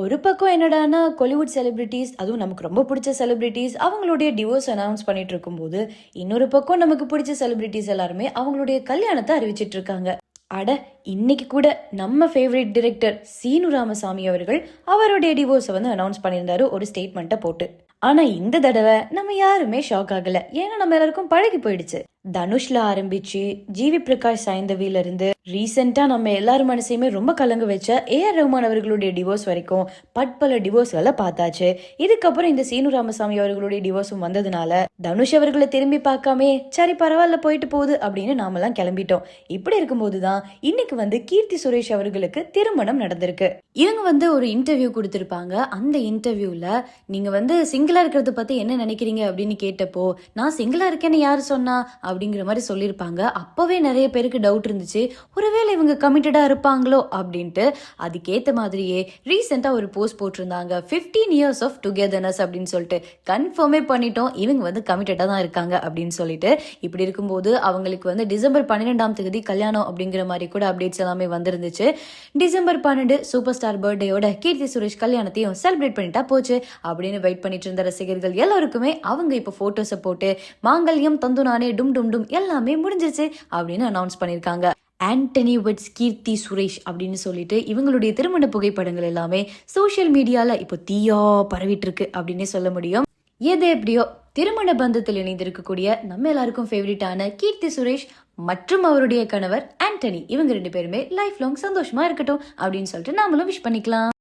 ஒரு பக்கம் என்னடான்னா கோலிவுட் செலிபிரிட்டிஸ் அதுவும் நமக்கு ரொம்ப பிடிச்ச செலிபிரிட்டிஸ் அவங்களுடைய டிவோர்ஸ் அனௌன்ஸ் பண்ணிட்டு இருக்கும்போது இன்னொரு பக்கம் நமக்கு பிடிச்ச செலிபிரிட்டிஸ் எல்லாருமே அவங்களுடைய கல்யாணத்தை அறிவிச்சிட்டு இருக்காங்க. அட இன்னைக்கு கூட நம்ம ஃபேவரட் டிரெக்டர் சீனு ராமசாமி அவர்கள் அவருடைய டிவோர்ஸை வந்து அனௌன்ஸ் பண்ணியிருந்தாரு ஒரு ஸ்டேட்மெண்ட்டை போட்டு. ஆனா இந்த தடவை நம்ம யாருமே ஷாக் ஆகல. ஏன்னா நம்ம எல்லாருக்கும் பழகி போயிடுச்சு. தனுஷ்ல ஆரம்பிச்சு ஜிவி பிரகாஷ் சாய்ந்தவில இருந்து ரீசெண்டா நம்ம எல்லார் மனசையுமே ரொம்ப கலங்க வச்ச ஏ ஆர் ரஹ்மான் அவர்களுடைய டிவோர்ஸ் வரைக்கும் பட்பல டிவோர்ஸ்களை பார்த்தாச்சு. இதுக்கப்புறம் இந்த சீனு ராமசாமி அவர்களுடைய டிவோர்ஸும் வந்ததுனால தனுஷ் அவர்களை திரும்பி பார்க்காமே சரி பரவாயில்ல போயிட்டு போகுது அப்படின்னு நாமெல்லாம் கிளம்பிட்டோம். இப்படி இருக்கும்போது தான் இன்னைக்கு வந்து கீர்த்தி சுரேஷ் அவர்களுக்கு திருமணம் நடந்திருக்கு. இவங்க வந்து ஒரு இன்டர்வியூ கொடுத்திருப்பாங்க. அந்த இன்டர்வியூல நீங்க வந்து சிங்கிளா இருக்கிறத பத்தி என்ன நினைக்கிறீங்க அப்படின்னு கேட்டப்போ நான் சிங்கிளா இருக்கேன்னு யாரு சொன்னா? அப்படிங்கிற மாதிரி சொல்லியிருப்பாங்க. அப்போவே நிறைய பேருக்கு டவுட் இருந்துச்சு. ஒருவேளை இவங்க கமிட்டடாக இருப்பாங்களோ அப்படின்ட்டு. அதுக்கேற்ற மாதிரியே ரீசெண்டாக ஒரு போஸ்ட் போட்டிருந்தாங்க. 15 இயர்ஸ் ஆஃப் டுகெதர்னஸ் அப்படின்னு சொல்லிட்டு. கன்ஃபார்மே பண்ணிட்டோம். இவங்க வந்து கமிட்டடாக தான் இருக்காங்க அப்படின்னு சொல்லிட்டு. இப்படி இருக்கும்போது அவங்களுக்கு வந்து டிசம்பர் பன்னிரெண்டாம் தேதி கல்யாணம் அப்படிங்கிற மாதிரி கூட அப்டேட்ஸ் எல்லாமே வந்திருந்துச்சு. டிசம்பர் பன்னெண்டு சூப்பர் ஸ்டார் பர்த்டேயோட கீர்த்தி சுரேஷ் கல்யாணத்தையும் செலிப்ரேட் பண்ணிட்டா போச்சு. அப்படின்னு வெயிட் பண்ணிட்டு இருந்த ரசிகர்கள் எல்லாருக்குமே அவங்க இப்போ ஃபோட்டோஸை போட்டு மாங்கல்யம் தந்து நானே டும் டும் டும் எல்லாமே முடிஞ்சிருச்சு அப்படின்னு அனௌன்ஸ் பண்ணியிருக்காங்க ஆண்டனி வெட்ஸ் கீர்த்தி சுரேஷ் அப்படின்னு சொல்லிட்டு இவங்களுடைய திருமண புகைப்படங்கள் எல்லாமே சோஷியல் மீடியால இப்போ தீயா பரவிட்டு இருக்கு அப்படின்னே சொல்ல முடியும். எது எப்படியோ திருமண பந்தத்தில் இணைந்திருக்கக்கூடிய நம்ம எல்லாருக்கும் ஃபேவரட்டான கீர்த்தி சுரேஷ் மற்றும் அவருடைய கணவர் ஆண்டனி இவங்க ரெண்டு பேருமே லைஃப் லாங் சந்தோஷமா இருக்கட்டும் அப்படின்னு சொல்லிட்டு நாமளும் விஷ் பண்ணிக்கலாம்.